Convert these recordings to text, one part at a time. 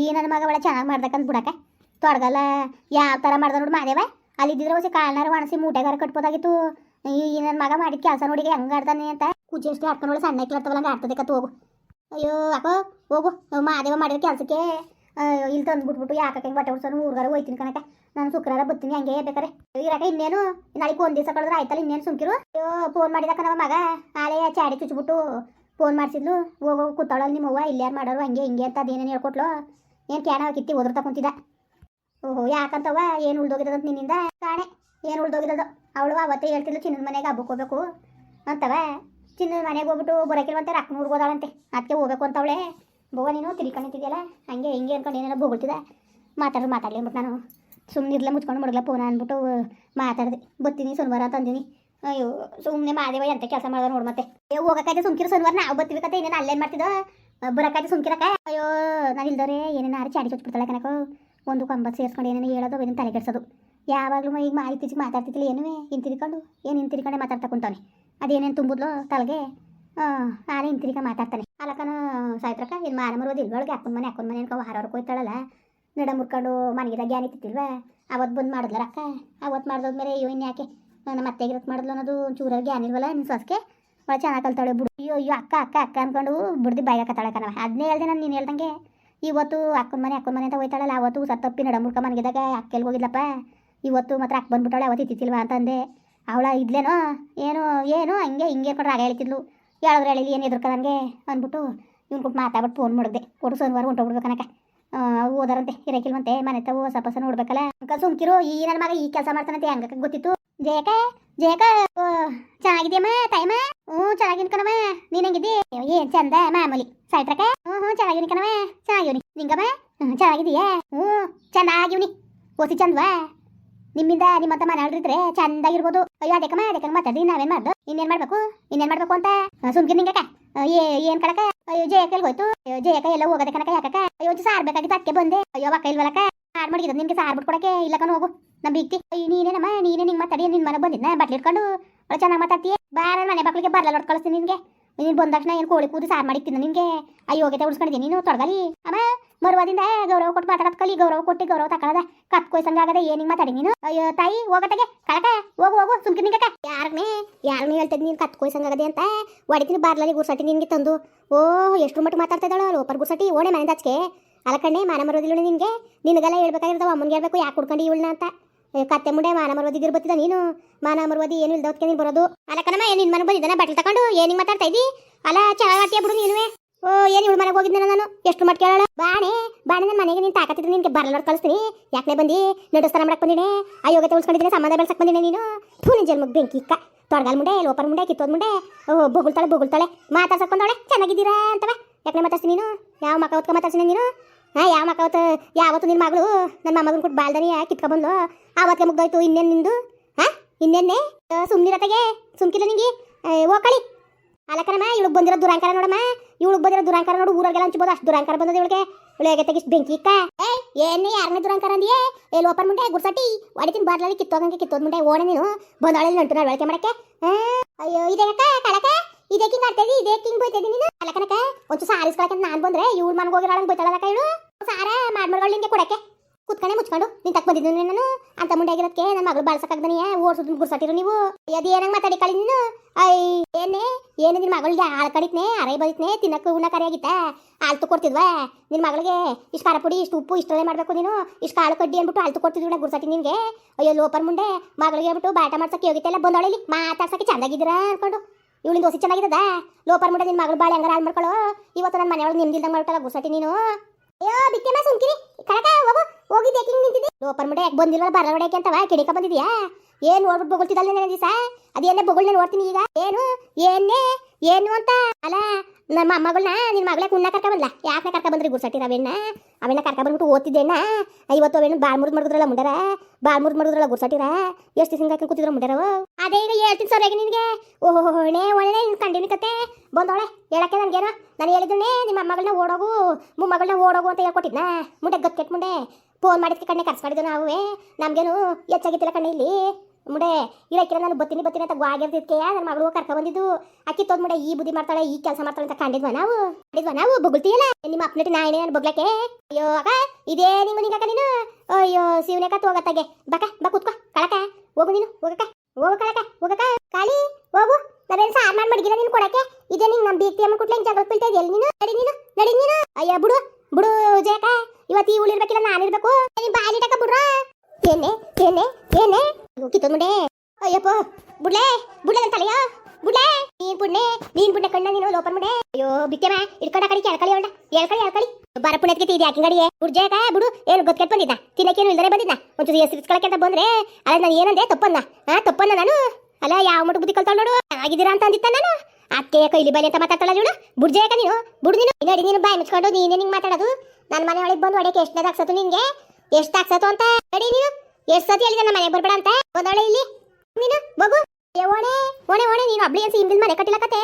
ಈ ನನ್ನ ಮಗ ಒಳ್ಳೆ ಚೆನ್ನಾಗಿ ಮಾಡ್ದಕ್ಕಂತ ಬಿಡಕ್ಕೆ. ತೊಡಗಲ್ಲ ಯಾವ ಥರ ಮಾಡ್ದ ನೋಡಿ ಮಾದೇವ? ಅಲ್ಲಿದ್ದಿದ್ರೆ ಹೊಸ ಕಾಲ್ನಾರ ಒಣಸಿ ಮೂಟೆಗಾರ ಕಟ್ಬೋದಾಗಿತ್ತು. ಈ ನನ್ನ ಮಗ ಮಾಡಿದ ಕೆಲಸ ನೋಡಿ ಹೆಂಗೆ ಆಡ್ತಾನೆ ಅಂತ. ಕುಜ್ಜಿ ಎಷ್ಟು ಆಡ್ಕೊಂಡು ಸಣ್ಣ ಇಕ್ಲಾಡ್ತವಲ್ಲ ಹಂಗೆ ಆಡ್ತದೆ ಕತ್ತು ಹೋಗು. ಅಯ್ಯೋ ಯಾಕೋ ಹೋಗು. ಮಾದೇವ ಮಾಡಿದ ಕೆಲಸಕ್ಕೆ ಇಲ್ಲಿ ತಂದು ಬಿಟ್ಬಿಟ್ಟು ಯಾಕೆ ಬಟ್ಟೆ ಉಡ್ಸೋನು? ಊರ್ಗಾರ ಹೋಯ್ತೀನಿ ಕಣಕ ನಾನು ಶುಕ್ರವಾರ ಬರ್ತೀನಿ ಹಂಗೆ ಬೇಕಾರೆ. ಇರಾಕ ಇನ್ನೇನು? ನಾಳೆಗೆ ಒಂದು ದಿವಸ ಕಳೆದ್ರೆ ಆಯ್ತಲ್ಲ, ಇನ್ನೇನು ಸುಮ್ಕಿರು? ಅಯ್ಯೋ ಫೋನ್ ಮಾಡಿದಕ್ಕ ನಮ್ಮ ಮಗ. ಆಲೆಯ ಚಾಡಿ ಚುಚ್ಬಿಟ್ಟು ಫೋನ್ ಮಾಡಿಸಿದ್ಲು, ಹೋಗೋ ಕೂತಾಳಲ್ಲಿ ನಿಮ್ಮವ್ವ ಇಲ್ಲಿ ಯಾರು ಮಾಡೋರು, ಹಂಗೆ ಹಿಂಗೆ ಅಂತ ಅದೇನೇನು ಹೇಳ್ಕೊಟ್ಲು, ಏನು ಕ್ಯಾಣ ಕಿತ್ತಿ ಓದ್ರತಾ ಕುಂತಿದ್ದ. ಓಹೋ ಯಾಕಂತವ ಏನು ಉಳ್ದೋಗಿದ್ದದಂತ ನಿನ್ನಿಂದ? ಕಾಣೆ ಏನು ಉಳ್ದೋಗಿದ್ದದು? ಅವಳು ಅವತ್ತೇ ಹೇಳ್ತಿದ್ಲು, ಚಿನ್ನದ ಮನೆಗೆ ಹಬ್ಬಕ್ಕೆ ಹೋಗ್ಬೇಕು ಅಂತವ. ಚಿನ್ನದ ಮನೆಗೆ ಹೋಗ್ಬಿಟ್ಟು ಬರೋಕಿಲ್ವಂತೆ ರಕ್ಕನೂರ್ಗೆ ಹೋದಾಳಂತೆ ಅದಕ್ಕೆ ಹೋಗ್ಬೇಕು ಅಂತವಳೆ. ಬೋವ ನೀನು ತಿಳ್ಕೊಂಡಿದ್ದೀಯಲ್ಲ? ಹಂಗೆ ಹಿಂಗೆ ಅನ್ಕೊಂಡು ಏನೇನೋ ಬೋಗುಳ್ತಿದ್ದ. ಮಾತಾಡ್ರು ಮಾತಾಡಲಿ ಅಂದ್ಬಿಟ್ಟು ನಾನು ಸುಮ್ಮನೆ ಸುಮ್ಮನಿರ್ಲೆ ಮುಚ್ಕೊಂಡು ಮಡಗ್ಲ ಫೋನ್ ಅಂದ್ಬಿಟ್ಟು ಮಾತಾಡಿದೆ. ಬತ್ತೀನಿ ಸೋಮವಾರ ಅಂತ ಅಂದಿನಿ ಅಯ್ಯೋ ಸುಮ್ಮನೆ ಮಾದೇವ ಎಂತ ಕೆಲಸ ಮಾಡೋ ನೋಡು ಮತ್ತೆ. ಹೋಗಕ್ಕಾಯ್ತು ಸುಮ್ಕಿರ ಶನಿವಾರ. ನಾವು ಬರ್ತೀವಿ ಕತೆ ಏನೇನು ಅಲ್ಲೇನು ಮಾಡ್ತಿದ್ದ? ಬರಕ್ಕಾಯ್ತು ಸುಮ್ಕಿರಕ ಅಯ್ಯೋ ನಾನು ಇಲ್ದವ್ರೆ ಏನೇನು ಆರು ಚಾಡಿ ಚೊಚ್ಬಿಡ್ತಾಳೆ ಕನಕ ಒಂದು ಕಂಬತ್ತು ಸೇರಿಸ್ಕೊಂಡು ಏನೇನು ಹೇಳೋದು ಏನೇನು ತಲೆ ಕೆಡ್ಸೋದು. ಯಾವಾಗಲೂ ಈಗ ತಿಚ್ಚಿ ಮಾತಾಡ್ತಿದ್ದಿಲ್ಲ ಏನೂ ಹಿಂತಿರ್ಕೊಂಡು, ಏನು ಹಿಂತಿರ್ಕೊಂಡೆ ಮಾತಾಡ್ತಾ ಕುಂತಾನೆ ಅದೇನೇನು ತುಂಬುದ್ಲೋ ತಲೆಗೆ? ಆನೆ ಹಿಂತಿರಿಕ ಮಾತಾಡ್ತಾನೆ. ಅಲ್ಲಕನ ಸಾಯ್ತ್ರಕ್ಕ ಇಲ್ಲಿ ಮಾನ ಮರೋದು ಇಲ್ವೊಳಗೆ ಅಕ್ಕನ ಮನೆ ಅಕ್ಕನ ಮನೆ ಅನ್ಕೊ, ಹಾರವ್ರು ಹೋಯ್ತಾಳಲ್ಲ ನಡ ಮುರ್ಕೊಂಡು ಮನೆಗಿದ ಗ್ಯಾನ್ ಇತ್ತಿಲ್ವ ಅವತ್ತು ಬಂದು ಮಾಡಿದ್ಲ ರಕ್ಕ ಅವತ್ತು ಮಾಡಿದ್ಮೇಲೆ ಅಯ್ಯೋ ಇನ್ನು ನಮ್ಮ ಅತ್ತೆಗಿರತ್ ಮಾಡಿದ್ಲು ಅನ್ನೋದು ಚೂರಾಗಿ ಅನಿಲ್ವಲ್ಲ ನಿನ್ನ ಸೊಸಕ್ಕೆ ಭಾಳ ಚೆನ್ನಾಗಿ ಕಲ್ತಾಳೆ ಬಿಡು. ಅಯ್ಯೋ ಅಯ್ಯೋ, ಅಕ್ಕ ಅಕ್ಕ ಅಕ್ಕ ಅಂದ್ಕೊಂಡು ಬಿಡ್ದು ಬಾಯಿಗೆ ಕತ್ತಾಳೆ ಕಣವ ಅದನ್ನೇ ಹೇಳ್ದೆ ನಾನು, ನೀನು ಹೇಳ್ದಂಗೆ. ಇವತ್ತು ಅಕ್ಕನ ಮನೆ ಅಕ್ಕನ ಮನೆ ಅಂತ ಹೋಯ್ತಾಳಲ್ಲ, ಅವತ್ತು ಸತ್ತಪ್ಪಿ ನಡ ಮುರ್ಕ ಮನೆಗಿದಾಗ ಅಕ್ಕೆಲ್ಲಿ ಹೋಗಿದ್ಲಪ್ಪ. ಇವತ್ತು ಮಾತ್ರ ಅಕ್ಕ ಬಂದ್ಬಿಟ್ಟಾಳೆ ಅವತ್ತು ಇತ್ತಿಲ್ವಾ ಅಂತಂದೆ. ಅವಳ ಇದ್ಲೇನೋ, ಏನೋ ಏನೋ ಹಂಗೆ, ಹಿಂಗೆ ಕೊಡ್ರೆ ಆಗ ಹೇಳ್ತಿದ್ಲು. ಹೇಳಿದ್ರೆ ಹೇಳಿ ಏನು ಎದುರ್ಕದಂಗೆ ಅಂದ್ಬಿಟ್ಟು ಇವ್ನು ಕೊಟ್ಟು ಮಾತಾಡ್ಬಿಟ್ಟು ಫೋನ್ ಮಾಡಿದೆ ಕೊಡು ಸೋಮವಾರ ಹೊಂಟೋಗ್ಬಿಡ್ಬೇಕನಕ ಓದಾರಂತೆ, ಇರಕಿಲ್ವಂತೆ, ಮನೆ ತಾವು ಹೊಸ ಹೊಸ ನೋಡ್ಬೇಕಲ್ಲ. ಅಂಕ ಸುಮ್ಕಿರು, ಈ ನನ್ನ ಮಗ ಈ ಕೆಲಸ ಮಾಡ್ತಾನಂತೆ, ಹಂಗಕ್ಕೆ ಗೊತ್ತಿತ್ತು. ಜಯಕ ಜಯಕ ಚೆನ್ನಾಗಿದ್ಯಮ್ಮ ತಾಯಮ್ಮ? ಹ್ಞೂ ಚೆನ್ನಾಗಿನ ಕಣವ ನೀನ್ ಹಂಗಿದ್ದಿ? ಏನ್ ಚಂದ ಮಾಮೂಲಿ. ಸಾಯ್ತ್ರಕ ಹ್ಞೂ ಹ್ಞೂ ಚೆನ್ನಾಗಿನ ಕಣವ ಚೆನ್ನಾಗಿವ್ನಿ. ನಿಂಗಮ್ಮ? ಹ್ಞೂ ಚೆನ್ನಾಗಿದೀಯಾ ಹ್ಞೂ, ಚೆನ್ನಾಗಿವ್ನಿ. ಓಸಿ ಚಂದ್ವಾ. ನಿಮ್ಮಿಂದ ನಿಮ್ಮಂತ ಮನೆಯವ್ರಿದ್ರೆ ಚಂದಾಗಿರ್ಬೋದು. ಅಯ್ಯೋ, ಅದಕ್ಕಮ್ಮ ಅದಕ್ಕೆ ಮಾತಾಡಿ ನಾವೇನ್ ಮಾಡ್ದು? ಇನ್ನೇನ್ ಮಾಡ್ಬೇಕು? ಇನ್ನೇನ್ ಮಾಡ್ಬೇಕು ಅಂತ? ಸುಮ್ಕಿರ್ ನಿಂಗಕ್ಕ. ಏ, ಏನ್ ಕಡಕ ಅಯ್ಯೋ, ಜಯಕ ಹೋಯ್ತು? ಅಯ್ಯೋ, ಜಯಕ ಎಲ್ಲ ಹೋಗದ ಕನಕ ಯಾಕಕ್ಕ? ಅಯ್ಯೋ ಸಾರ್ ಬೇಕಾಗಿತ್ತು ಅದಕ್ಕೆ ಬಂದೆ. ಅಯ್ಯೋ ಅಕ್ಕ ಇಲ್ವಲ್ಲಕ್ಕ ಸಾರ್ ಮಾಡಿದ ನಿನಗೆ ಸಾರ್ ಬಿಟ್ಕೊಡಕ್ಕೆ ಇಲ್ಲ ಕಣ ಹೋಗು. ನಮ್ಮ ಬಿಕ್ತಿ ನೀನೇ ನಮ್ಮ ನೀನೇ ನಿಂಗೆ ಮಾತಾಡಿ ನಿನ್ ಮನೆ ಬಂದಿದ್ದ ಬಟ್ಲಿ ಇಟ್ಕೊಂಡು ಒಳ್ಳೆ ಚೆನ್ನಾಗಿ ಮಾತಾಡ್ತೀಯ? ಬಾರ ಮನೆ ಮಕ್ಕಳಿಗೆ ಬರಲ್ಲ ಹೊಡ್ ಕಳಿಸ್ತೀನಿ ನಿನಗೆ. ನೀನು ಬಂದ ತಕ್ಷಣ ಏನು ಕೋಳಿ ಕೂದು ಸಾರು ಮಾಡಿ ತಿನ್ನು ನಿನ್ಗೆ ಅಯ್ಯೋಗ್ಯತೆ ಯೋಗ್ಯತೆ ಉಳಿಸ್ಕೊಂಡಿದ್ದೀನಿ ನೀನು? ತೊಡಗಲಿ. ಅಮ್ಮ, ಮರುವಾದಿಂದ ಗೌರವ ಕೊಟ್ಟು ಮಾತಾಡೋದು ಕಲಿ, ಗೌರವ ಕೊಟ್ಟು ಗೌರವ ತಕಳದ ಕತ್ ಕೊಯ್ಸಂಗ ಆಗದೆ ಏನಿಗೆ ಮಾತಾಡಿ ನೀನು? ಅಯ್ಯೋ, ತಾಯಿ ಹೋಗತ್ತಗೆ ಕಳಕ. ಹೋಗು ಹೋಗು. ಸುಮ್ಕಿ ನಿಂಗಕ್ಕ ಯಾರನ್ನೇ ಯಾರನ್ನೇ ಹೇಳ್ತದೆ ನೀನು ಕತ್ ಕೊಯ್ಸಂಗಾಗದೆ ಅಂತ? ಹೊಡಿತೀನಿ, ಬಾರ್ಲಲ್ಲಿ ಗುರ್ಸಟಿ ನಿನಗೆ ತಂದು. ಓ ಎಷ್ಟು ಮಟ್ಟ ಮಾತಾಡ್ತಾ ಇದ್ದಾಳು ಲೋಪರ್ ಗುರ್ಸಟಿ ಓಣೆ ಮನೆ ಹಚ್ಕೆ ಕಣ್ಣೆ ಮಾನ ಮರೋದಿಲ್ಲ ನಿನಗೆ? ನಿನಗೆಲ್ಲ ಹೇಳ್ಬೇಕಾಗಿರ್ತಾವ, ಅಮ್ಮನಿಗೆ ಹೇಳ್ಬೇಕು, ಯಾಕೆ ಕುಡ್ಕೊಂಡು ಇವಳನ್ನ ಅಂತ. ಕತ್ತೆ ಮುಂಡೆ ಮಾನ ಮರವದಿಗಿರ್ ಬರ್ತಿದ್ದ ನೀನು? ಮಾನ ಮರವದಿ ಏನು ಇಲ್ಲದ ನೀನು ಬರೋದು. ಅಲ್ಲ ಕಣಮ್ಮ ನಿನ್ನ ಮನೆ ಬಂದಿದ್ದಾನೆ ಬಟ್ಲು ತಗೊಂಡು? ಏನಿಗೆ ಮಾತಾಡ್ತಾ ಇದ್ದಿ? ಅಲ್ಲ ಚೆನ್ನಾಗಿ ಬಿಡು ನೀನು ಓ, ಏನು ಇವಳು ಮನೆಗೆ ಹೋಗಿದ್ದೆ ನಾನು? ಎಷ್ಟು ಮಟ್ ಕೇಳೋಣ ಬಾಣೆ ಬಾಣೆ ನನ್ನ ಮನೆಗೆ ನೀನು ತಾಕತ್ತಿದ್ರೆ ನಿನಗೆ ಬರಲ್ಲೋರು ಕಳಿಸ್ತೀನಿ. ಯಾಕೆ ಬಂದಿ? ನಡುಸ್ತಾನ ಮಾಡಕ್ಕೆ ಬಂದಿನಿ. ಆ ಯೋಗತೆ ಉಳ್ಸ್ಕೊಂಡಿದ್ದೀನಿ ಸಂಬಂಧ ಬೆಳ್ಸಕ್ ಬಂದಿನಿ ನೀನು. ಫೂನಿ ನಿನ್ ಜನ್ಮಕ್ ಬೆಂಕಿ ಇಕ್ಕ. ತೊಡಗಲ್ ಮುಂಡೆ ಲೋಪರ್ ಮುಂಡೆ, ಕಿತ್ತೋದ್ ಮುಂಡೆ. ಓ ಬೊಗುಳ್ತಾಳೆ ಬೊಗುಳ್ತಾಳೆ. ಮಾತಾಡ್ಸಕ್ ಬಂದವಳೆ, ಚೆನ್ನಾಗಿದ್ದೀರಾ ಅಂತವ. ಯಾಕೆ ಮಾತಾಡ್ತೀನಿ ನೀನು? ಯಾವ ಮಕ್ಕ ಹೊತ್ಕೊ ಮಾತಾಡ್ತೀನಿ ನೀನು? ಹಾ ಯಾವ ಮಕ್ಕ ಹೊತ್ತು ಯಾವತ್ತು ನಿನ್ನ ಮಗಳು? ನನ್ನ ಮಮ್ಮಗನ್ ಕೊಟ್ಟು ಬಾಲ್ದನಿ ಕಿತ್ಕೊ ಬಂದ್ಲು ಆವತ್ತಿಗೆ ಮುಗ್ದೋಯ್ತು ಇನ್ನೇನು ನಿಂದು ಹಾ ಇನ್ನೇನೆ ಸುಮ್ನಿರತೆಗೆ, ಸುಮ್ಕಿಲ್ಲ ನಿಂಗೆ? ಓಕಳಿ ಅಲಕನಮ್ಮ, ಇವಳಿಗೆ ಬಂದಿರೋ ದುರಾಂಕಾರ ನೋಡಮ್ಮ. ಇವಳಿಗೆ ಬಂದಿರೋ ದುರಾಂಕಾರ ನೋಡು ಊರಾಗೆಲ್ಲ ಹಂಚ್ಬೋದು, ಅಷ್ಟು ದುರಾಂಕಾರ ಬಂದದ ಇವಳಿಗೆ. ಇವಳಿಗೆ ತೆಗಿಸ್ ಬೆಂಕಿ ಇಕ್ಕ. ಏ ಏನೇ ಯಾರನೇ ದುರಾಂಕಾರ ಅಂದಿಯೇ? ಏ, ಲೋಪರ್ ಮುಂಡೆ, ಗುಡ್ಸಟ್ಟಿ. ಹೊಡಿತೀನಿ ಬಾರ್ಲಲ್ಲಿ ಕಿತ್ತೋಗಂಗೆ ಕಿತ್ತೋದ್ ಮುಂಡೆ, ಓಣೆ ನೀನು. ಬಂದವಳಲ್ಲಿ ನಂಟು ನಾನು ಬಳಕೆ ಮಾಡಕ್ಕೆ. ಅಯ್ಯೋ, ಇದೇ ಅಕ್ಕ, ಕಳಕ. ಇದೇ ಕಿಂಗ್ ಆಡ್ತಾ ಇದೇ ಕಿಂಗ್ ಬೈತಾ ನೀನು. ಅಲಕನಕ ಒಂಚೂರು ಆರಿಸ್ಕೊಳಕ್ಕೆ ನಾನು ಬಂದ್ರೆ ಇವಳು ಮನೆಗೆ ಹೋಗಿರೋಳಂಗೆ ಬೈತಾಳಕ್ಕ ಇವಳು. ಸಾರ ಮಾಡ್ಮಡ್ಗಳು ನಿಂಗೆ ಕೊಡಕ್ಕೆ. ಕುತ್ಕೊಂಡೆ ಮುಚ್ಕೊಂಡು ನೀನ್ ತಕ್ ಬಂದಿದ್ದು ನಾನು. ಅಂತ ಮುಂಡೆ ಆಗಿರೋದಕ್ಕೆ ನನ್ನ ಮಗಳು ಬಾಳ್ಸಕ್ಕಾಗ್ದನಿ ಓಡ್ಸೋದು ಗುರ್ಸಾಟಿರು ನೀವು. ಅದು ಏನಂಗ್ ಮಾತಾಡಿ ಕಳಿ ನೀನು? ಐ ಏನೇ ಏನು ನಿನ್ನ ಮಗಳಿಗೆ ಹಾಳು ಕಡಿತ್ನೆ, ಅರೈ ಬದಿತ್ನೆ ತಿನ್ನಕ್ಕೆ ಉಣ್ಣ ಕರಿಯಾಗಿತ್ತ ಆಳ್ತು ಕೊಡ್ತಿದ್ವ? ನಿನ್ನ ಮಗಳಿಗೆ ಇಷ್ಟು ಖಾರ ಪುಡಿ, ಇಷ್ಟು ಉಪ್ಪು ಇಷ್ಟಲ್ಲೇ ಮಾಡಬೇಕು ನೀನು. ಇಷ್ಟು ಕಾಳು ಕಡ್ಡಿ ಅಂದ್ಬಿಟ್ಟು ಆಳ್ತು ಕೊಡ್ತಿದ್ವಿ ಗುರ್ಸಾಟಿ ನಿನ್ಗೆ. ಅಯ್ಯೋ, ಲೋಪರ್ ಮುಂಡೆ ಮಗಳಿಗೆ ಹೇಳ್ಬಿಟ್ಟು ಬಾಟ ಮಾಡ್ಸಕ್ಕೆ ಯೋಗಿತೆಲ್ಲ ಬಂದವಳೆ ಇಲ್ಲಿ. ಮಾತಾಡ್ಸಕ್ಕೆ ಚಂದಾಗಿದ್ದೀರಾ ಅನ್ಕೊಂಡು. ಇವಳಿನ ದೋಸೆ ಚೆನ್ನಾಗಿದ್ದದ ಲೋಪರ್ ಮುಂಡೆ ನಿನ್ನ ಮಗಳು ಬಾಳೆ ಹಂಗಾರ ಹಾಳು ಮಾಡ್ಕೊಳ್ಳೋ ಇವತ್ತು ನನ್ನ ಮನೆಯೊಳಗೆ ನಿಮ್ದಿಲ್ದಂಗೆ ಮಾಡ್ಬಿಟ್ಟಲ್ಲ ಗುರ್ಸಾಟಿ ನೀನು? ಅಯ್ಯೋ ಬಿಟ್ಟೆಮ್ಮ ಸುಮ್ಕಿರಿ. ಕಳಕ ಹೋಗು. ಲೋಪರ್ ಮುಡ ಯಾಕೆ ಬಂದಿಲ್ಲ? ಬರಲ ಹೊಡೆಯಕ್ಕೆ ಅಂತವ ಕಿಡಿಕ ಬಂದಿದ್ಯಾ? ಏನು ನೋಡ್ಬಿಟ್ಟು ಬೊಗಳ್ತಿದ್ದಲ್ಲ ದಿವಸ? ಅದೇನೇ ಬೊಗಳ್ನ ನೋಡ್ತೀನಿ ಈಗ? ಏನು? ಏನೇ ಏನು ಅಂತ? ಅಲ್ಲ ನಮ್ಮ ಮಗಳನ್ನ ನಿನ್ನ ಮಗಳೇ ಕುಣ್ಣ ಕರ್ಕ ಬಂದ್ಲ? ಯಾಕೆ ಕರ್ಕ ಬಂದ್ರಿ ಗುರ್ಸಟ್ಟಿ ರವೇಣ್ಣ ಅವೆಣ್ಣ? ಕರ್ಕ ಬಂದ್ಬಿಟ್ಟು ಓದ್ತಿದ್ದೇನ ಇವತ್ತು ಅವೆಣ್ಣ ಬಾಳ್ ಮುರಿದ್ ಮಾಡಿದ್ರಲ್ಲ ಮುಂಡಾರ? ಬಾಳ್ ಮುರಿದ್ ಮಾಡಿದ್ರಲ್ಲ ಗುರ್ಸಟ್ಟಿರ ಎಷ್ಟು ದಿವಸ ಹಾಕಿ ಕೂತಿದ್ರ ಮುಂಡರವು ಅದೇ ಈಗ ಹೇಳ್ತೀನಿ ಸರ್ ಹೇಗೆ ನಿನಗೆ. ಓಹೋ ಹೊಣೆ, ಒಳ್ಳೆ ನಿನ್ ಕಂಡಿನ ಕತೆ. ಬಂದೋಳೆ, ಹೇಳಕ್ಕೆ ನನ್ಗೇನೋ ನಾನು ಹೇಳಿದ್ನೇ ನಿಮ್ಮ ಮಗಳನ್ನ ಓಡೋಗು ಮೊಮ್ಮಗಳನ್ನ ಓಡೋಗು ಅಂತ ಹೇಳ್ಕೊಟ್ಟಿದ್ನ? ಮುಂಡೆ ಗತ್ಕೆಟ್ ಮುಂಡೆ. ಫೋನ್ ಮಾಡಿದ್ಕೆ ಕಣ್ಣೆ ಕರ್ಸ್ಕೊಂಡಿದ್ದು ನಾವೇ? ನಮಗೇನು ಹೆಚ್ಚಾಗಿತ್ತಿಲ್ಲ ಕಣ್ಣೆ ಇಲ್ಲಿ? ಮುಡೆ ಇರಕ್ಕಿರ ನಾನು ಬತ್ತೀನಿ ಬತ್ತೀನಿ ಅಂತ ಗ್ವಾಗಿರ್ತಿದ್ಕೆ ನನ್ನ ಮಗಳು ಕರ್ಕ ಬಂದಿದ್ದು ಅಕ್ಕಿ ತೋದ್ ಮುಡೆ, ಈ ಬುದ್ಧಿ ಮಾಡ್ತಾಳೆ, ಈ ಕೆಲಸ ಮಾಡ್ತಾಳೆ ಅಂತ ಕಂಡಿದ್ವ ನಾವು? ಕಂಡಿದ್ವ ನಾವು? ಬೊಗಳ್ತೀಯಲ್ಲ? ನಿಮ್ಮ ಅಪ್ನಟ್ಟಿ ನಾಯಿನೇ ನಾನು ಬಗ್ಲಕ್ಕೆ? ಅಯ್ಯೋ, ಅಕ್ಕ, ಇದೇ ನಿಂಗು ನಿಂಗಕ್ಕ ನೀನು? ಅಯ್ಯೋ ಶಿವನೇಕ ತೋಗತ್ತಾಗೆ ಬಕ ಬಾ ಕೂತ್ಕೋ. ಕಳಕ ಹೋಗು ನೀನು, ಹೋಗಕ್ಕ. ಹೋಗು ಕಳಕ ಹೋಗಕ್ಕ. ಕಾಳಿ, ಹೋಗು. ನಾವೇನು ಸಾರ್ ಮಾಡಿ ಮಡಗಿಲ್ಲ ನೀನು ಕೊಡಕ್ಕೆ? ಇದೇ ನಿಂಗೆ ನಮ್ಮ ಬೀಗ್ತಿ ಅಮ್ಮ ಕುಟ್ಲೆ ಜಗಳ ಬೀಳ್ತಾ ಇದೆಯಲ್ಲ ನೀನು? ನಡಿ ನೀನು ನಡಿ ನೀನು. ಅಯ್ಯ, ಬಿಡು ಬಿಡು ಜಯಕ ಇವತ್ತು ಈ ಉಳಿರ್ಬೇಕಿಲ್ಲ ನಾನಿರ್ಬೇಕು ಇರಬೇಕು. ಬಾಲಿ ಟಕ ಬಿಡ್ರ? ಏನೇ ಏನೇ ಏನೇ? ಕಿತ್ತೋದ್ ಮುಂಡೆ ಅಯ್ಯಪ್ಪ, ಬುಡ್ಲೆ ಬುಡ್ಲೆ ತಲೆಯ? ಬುಡ್ಲೆ, ನೀನ್ ಪುಣ್ಯ ನೀನ್ ಪುಣ್ಯ ಕಣ್ಣ ನೀನು ಲೋಪನ್ ಮುಡೆ ಅಯ್ಯೋ ಬಿಕ್ಕೆಮ ಇಡ್ಕೊಂಡ ಕಡಿಕೆ ಎಳ್ಕಳಿ ಅವಳ ಎಳ್ಕಳಿ ಎಳ್ಕಳಿ. ಬರ ಪುಣ್ಯಕ್ಕೆ ಇದು ಯಾಕೆ ಗಡಿಯೇ ಬುಡ್ಜೇಕ ಬುಡು, ಏನು ಗೊತ್ಕೆಟ್ ಬಂದಿದ್ದ? ತಿನ್ನಕ್ಕೇನು ಇಲ್ದರೆ ಬಂದಿದ್ದ? ಒಂಚೂರು ಎಸ್ರಿಸ್ಕೊಳಕ್ಕೆ ಅಂತ ಬಂದ್ರೆ, ಅಲ್ಲ ನಾನು ಏನಂದೆ? ತಪ್ಪನ್ನ. ಹಾ ತಪ್ಪನ್ನ ನಾನು? ಅಲ್ಲ, ಯಾವ ಮಟ್ಟ ಬುದ್ಧಿ ಕಲ್ತಾಳ ನೋಡು? ಆಗಿದ್ದೀರಾ ಅಂತ ಅಂದಿತ್ತ ನಾನು. ಅತ್ತೆ ಕೈಲಿ ಬಲಿ ಅಂತ ಮಾತಾಡ್ತಾಳ ಇವಳು. ಬುಡ್ಜೇಕ ನೀನು? ಬುಡ್ ನೀನು? ನೋಡಿ ನೀನು ಬಾಯಿ ಮುಚ್ಕೊಂಡು ನೀನೇ ನಿಂಗೆ ಮಾತಾಡೋದು. ನನ್ನ ಮನೆ ಒಳಗೆ ಬಂದು ಹೊಡೆಯಕ್ಕೆ ಎಷ್ಟನೇದು ಹಾಕ್ಸತ್ತು ನಿನ್ಗೆ? ಎಷ್ಟು ಹಾಕ್ಸತ್ತು ಅಂತ? ನೋಡಿ ನೀನು? ಎಷ್ಟು ಸತಿ ಹೇಳಿದ ನಮ್ಮ ಮನೆಗೆ ಬರ್ಬೇಡ ಅಂತ? ಹೋದಳೆ ಇಲ್ಲಿ. ನೀನು? ಬಗು ಓಣೆ. ಓಣೆ ಓಣೆ, ನೀನು ಅಬ್ಳಿ ಅನ್ಸಿ ಹಿಂದಿನ ಮನೆ ಕಟ್ಟಿಲ್ಲ ಕತೆ.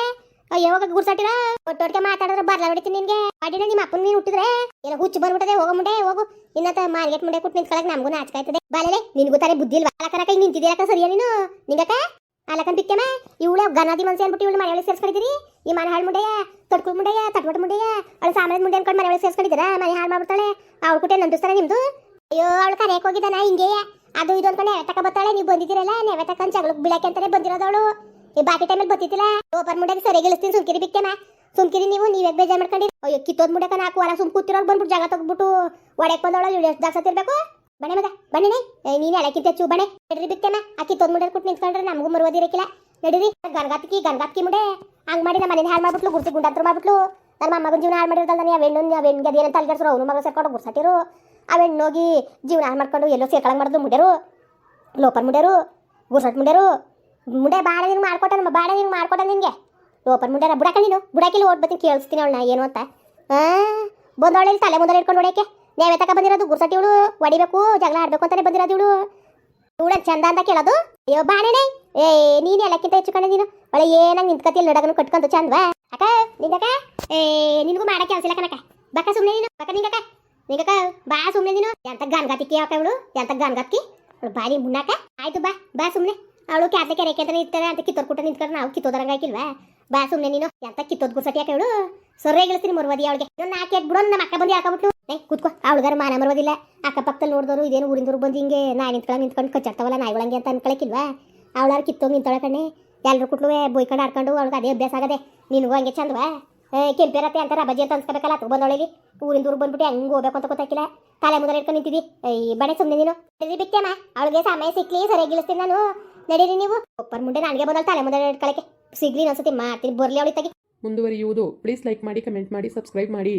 ಹೋಗ ಗುರ್ಸಾಟಿರ ಒಟ್ಟೊಟ್ಟಿಗೆ ಮಾತಾಡಿದ್ರೆ ಬರ್ಲ ಹೊಡಿತೀನಿ ನಿನ್ಗೆ. ಅಡಿನ ನಿಮ್ಮ ಅಪ್ಪನ ನೀನು ಹುಟ್ಟಿದ್ರೆ. ಎಲ್ಲ ಹುಚ್ಚು ಬಂದ್ಬಿಟ್ಟದೆ, ಹೋಗೋ ಮುಂಡೆ ಹೋಗು. ಇನ್ನತ್ತ ಮಾರ್ಕೆಟ್ ಮುಂಡೆ ಕುಟ್ ನಿಂತ್ಕೊಳಕ್ ನಮಗೂ ನಾಚ್ಕಾಯ್ತದೆ ಬಾಲಲೆ, ನಿನ್ಗೂ ತಾನೇ ಬುದ್ಧಿ ಇಲ್ವಾ? ಅಲಕನ ಕೈ ನಿಂತಿದ್ದೀರಕ್ಕ ಸರಿಯಾ ನೀನು? ನಿಂಗಕ್ಕ ಅಲಕನ್ ಬಿಕ್ಕಮ್ಮ ಇವಳೆ ಗನಾದಿ ಮನ್ಸಿ ಅನ್ಬಿಟ್ಟು ಇವಳು ಮನೆಯೊಳಗೆ ಸೇರ್ಸ್ಕೊಂಡಿದ್ದೀರಿ ಈ ಮನೆ ಹಾಳು ಮುಂಡೆಯ ತಡ್ಕೊಳ್ ಮುಂಡೆಯ ತಟ್ಬಟ್ ಮುಂಡೆಯ, ಅವಳು ಸಾಮಾನ್ಯ ಮುಂಡೆ ಅನ್ಕೊಂಡು ಮನೆಯೊಳಗೆ ಸೇರ್ಸ್ಕೊಂಡಿದ್ದೀರಾ ಮನೆ ಹಾಳು ಮಾಡ್ಬಿಡ್ತಾಳೆ. ಅವ್ಳು ಕುಟೆ ನಂಬಿಸ್ತಾರೆ ನಿಮ್ದು? ಅಯ್ಯೋ, ಅವಳು ಕರೆಯಕ್ಕೆ ಹೋಗಿದ್ದಾನ? ಹಿಂಗೆ ಅದು ಇದು ಅನ್ಕೊಂಡು ನೆವೆ ತಕ ಬರ್ತಾಳೆ, ನೀವು ಬಂದಿದ್ದೀರಲ್ಲ ನೆವೆ ತಕೊಂಡ್ ಜಗಳಕ್ಕೆ ಬೀಳಕ್ಕೆ ಅಂತಾನೆ ಬಂದಿರೋದವಳು. ಈ ಬಾಕಿ ಟೈಮಲ್ಲಿ ಬತ್ತಿತ್ತಿಲ್ಲ ಓಪರ್ ಮುಂಡೆಗೆ ಸರಿ ಗೆಲ್ಲಿಸ್ತೀನಿ ಸುಮ್ಕಿರಿ ಬಿಕ್ಕೆಮ ಸುಮ್ಕಿರಿ ನೀವು, ನೀವೇ ಬೇಜಾರ್ ಮಾಡ್ಕೊಂಡಿ ಅಯ್ಯೋ, ಕಿತ್ತೋದ್ ಮುಡಕ ನಾಲ್ಕು ವಾರ ಸುಮ್ ಕೂತಿರೋರು ಬಂದ್ಬಿಟ್ಟು ಜಾಗ ತಗ್ಬಿಟ್ಟು ಒಡೆಕ್ ಬಂದವಳು ಎಷ್ಟು ಜಾಗ ಇರ್ಬೇಕು ಬಣೆ ಮಗ ಬಣ್ಣನೆ ನೀನು ಎಳಕ್ಕಿಂತ ಚೂ ಬಣೆ ನಡ್ರಿ ಬಿಕ್ಕೆಮ ಆ ಕಿತ್ತೋದ್ ಮುಡೆ ಕೊಟ್ಟು ನಿಂತ್ಕೊಂಡ್ರೆ ನಮಗೂ ಮರುವುದಿರಕ್ಕಿಲ್ಲ ನಡೀರಿ ಗನ್ಗಾತ್ಕಿ ಗನ್ಗಾತ್ಕಿ ಮುಡೆ. ಹಂಗೆ ಮಾಡಿ ನಮ್ಮ ಮನೇಲಿ ಹಾಳು ಮಾಡ್ಬಿಟ್ಲು ಗುರ್ತಿ ಗುಂಡಾತ್ರ ಮಾಡ್ಬಿಟ್ಲು. ನನ್ನ ಮಮ್ಮಗನ ಜೀವನ ಹಾಳು ಮಾಡಿರ್ದಲ್ಲ ನೀ? ಅವೆಣ್ಣು ಆ ಹೆಣ್ಣಿಗೆ ಅದೇನಂತ ಅಲ್ಗಡ್ಸ್ರು ಅವನು ಮಗಳು ಸೇರ್ಕೊಂಡು ಗುರ್ಸಟ್ಟಿರು ಆ ಹೆಣ್ಣೋಗಿ ಜೀವನ ಹಾಳು ಮಾಡ್ಕೊಂಡು ಎಲ್ಲೋ ಸೇರ್ಕೊಳಂಗೆ ಮಾಡಿದ್ರು ಮುಡ್ಯರು ಲೋಪರ್ ಮುಡ್ಯರು ಗುರ್ಸಟ್ ಮುಡ್ಯರು ಮುಂಡೆ ಬಾಡ ನಿನ್ಗೆ ಮಾಡ್ಕೊಟ್ಟ ನಮ್ಮ ಬಾಡ ನಿಂಗೆ ಮಾಡ್ಕೊಟ್ಟ ನಿನಗೆ ಲೋಪರ್ ಮುಂಡ್ಯಾರ ಬುಡಕ ನೀನು ಬುಡಕಿಲ್ಲಿ ಓಡ್ ಬರ್ತೀನಿ, ಕೇಳಿಸ್ತೀನಿ ಅವಳನ್ನ ಏನು ಅಂತ. ಹಾಂ ಬಂದವಳೆ ತಲೆ ಮುಂದೆ ಇಟ್ಕೊಂಡು ಹೊಡೆಯಕ್ಕೆ ನೇವೆ ತಕ ಬಂದಿರೋದು ಗುರ್ಸಟ್ಟಿ ಇವಳು, ಹೊಡಿಬೇಕು, ಜಗಳ ಆಡ್ಬೇಕು ಅಂತಾನೆ ಬಂದಿರೋದು ಇವಳು. ಇವಳ ಚಂದ ಅಂತ ಕೇಳೋದು. ಅಯ್ಯೋ ಬಾಣೆ ಏ, ನೀನು ಎಲ್ಲಕ್ಕಿಂತ ಹೆಚ್ಚು ಕಣೆ ನೀನು. ಒಳ್ಳೆ ಏನಂಗೆ ನಿಂತ್ಕತಿ ಲಡಗನ್ನು ಕಟ್ಕೊಂಡು ಚಂದ್ವಾ. ಅಕ್ಕ, ನಿಂದಕ್ಕ. ಏ, ನಿನಗೂ ಮಾಡಕ್ಕೆ ಕೆಲಸ ಇಲ್ಲ ಕಣಕ್ಕ ಬಕ್ಕ ಸುಮ್ಮನೆ ನೀನು, ಬಕ್ಕ ನಿಂಗಕ್ಕ. ನಿಂಗಕ್ಕ ಬಾ ಸುಮ್ಮನೆ ನೀನು. ಎಂತ ಗನ್ಗಾತಿಕ್ಕಿ ಯಾಕ ಅವಳು? ಎಂತ ಗನ್ಗಾತ್ಕಿ ಅವಳು ಬಾರಿ ಮುನ್ನಾಕ? ಆಯ್ತು ಬಾ ಬಾ ಸುಮ್ಮನೆ ಅವಳು ಕ್ಯಾತೆ ಕೆರೆ ಅಂತ ನಿಂತಾರೆ ಅಂತ ಕಿತ್ತೋರ್ ಕುಟ್ಟ ನಿಂತ್ಕೊಂಡು ನಾವು ಕಿತ್ತೋದ್ರಂಗ ಹಾಕಿಲ್ವಾ? ಬಾ ಸುಮ್ಮನೆ ನೀನು. ಎಂತ ಕಿತ್ತೋದ್ ಗುಸಟಿ ಯಾಕೆ ಅವಳು? ಸೊರ್ರೆ ಗಿಳಿಸ್ತೀನಿ ಮರುವದಿ ಅವಳಿಗೆ. ನಾನು ನಾಕೆ ಬಿಡು ನಮ್ಮ ಅಕ್ಕ ಬಂದು ಹಾಕಬಿಟ್ಟು ಏ, ಕೂತ್ಕೋ. ಅವಳಿಗಾರ ಮಾನ ಮರುವುದಿಲ್ಲ. ಅಕ್ಕಪಕ್ಕದಲ್ಲಿ ನೋಡಿದವರು, ಇದೇನು ಊರಿಂದವ್ರು ಬಂದು ಹಿಂಗೆ ನಾಯಿ ನಿಂತ್ಕೊಂಡು ನಿಂತ್ಕೊಂಡು ಕಚ್ಚಾಡ್ತಾವಲ್ಲ ನಾಯಿಗಳಂಗೆ ಅಂತ ಅನ್ಕೊಳಕಿಲ್ವಾ? ಅವಳಾರು ಕಿತ್ತೋಗಿ ನಿಂತಾಳೆ ಕಣ್ಣೆ. ಎಲ್ಲರೂ ಕುಟ್ಲು ಬೊಯ್ಕೊಂಡು ಆಡ್ಕೊಂಡು ಅವಳಿಗೆ ಅದೇ ಅಭ್ಯಾಸ ಆಗದೆ. ನಿನಗೂ ಹಂಗೆ ಚಂದವಾ? ಕೆಂಪೇರತ್ತೆ ಅಂತಾರ? ಬಜ್ಜಿ ಅಂತ ಅನ್ಸ್ಕೋಬೇಕಲ್ಲ ತುಂಬ ಬಂದವಳಿಗೆ ಊರಿಂದ ಊರು ಬಂದ್ಬಿಟ್ಟು ಹೆಂಗೆ ಹೋಗ್ಬೇಕು ಅಂತ ಗೊತ್ತಾಗಿಲ್ಲ ತಲೆ ಮುಂದೆ ಇಟ್ಕೊಂಡು ನಿಂತಿದ್ದಿ ಈ ಬಡೆ ಸುಮ್ಮನೆ ನೀನು. ಬಿಟ್ಟೆಮ್ಮ ಅವಳಿಗೆ ಸಮಯ ಸಿಕ್ಲಿ, ಸರಿಯಾಗಿ ಇಳಿಸ್ತೀನಿ ನಾನು. ನಡೀರಿ ನೀವು. ಒಪ್ಪರ್ ಮುಂದೆ ನನಗೆ ತಲೆ ಮುಂದೆ ಇಟ್ಕೊಳಕ್ಕೆ ಸಿಗ್ಲಿ ಅನ್ಸುತ್ತೆ ಮಾಡ್ತೀನಿ. ಬರ್ಲಿ ಅವಳಿತಾಗಿ ತೆಗಿ. ಮುಂದುವರಿಯುವುದು. ಪ್ಲೀಸ್ ಲೈಕ್ ಮಾಡಿ ಕಮೆಂಟ್ ಮಾಡಿ ಸಬ್ಸ್ಕ್ರೈಬ್ ಮಾಡಿ.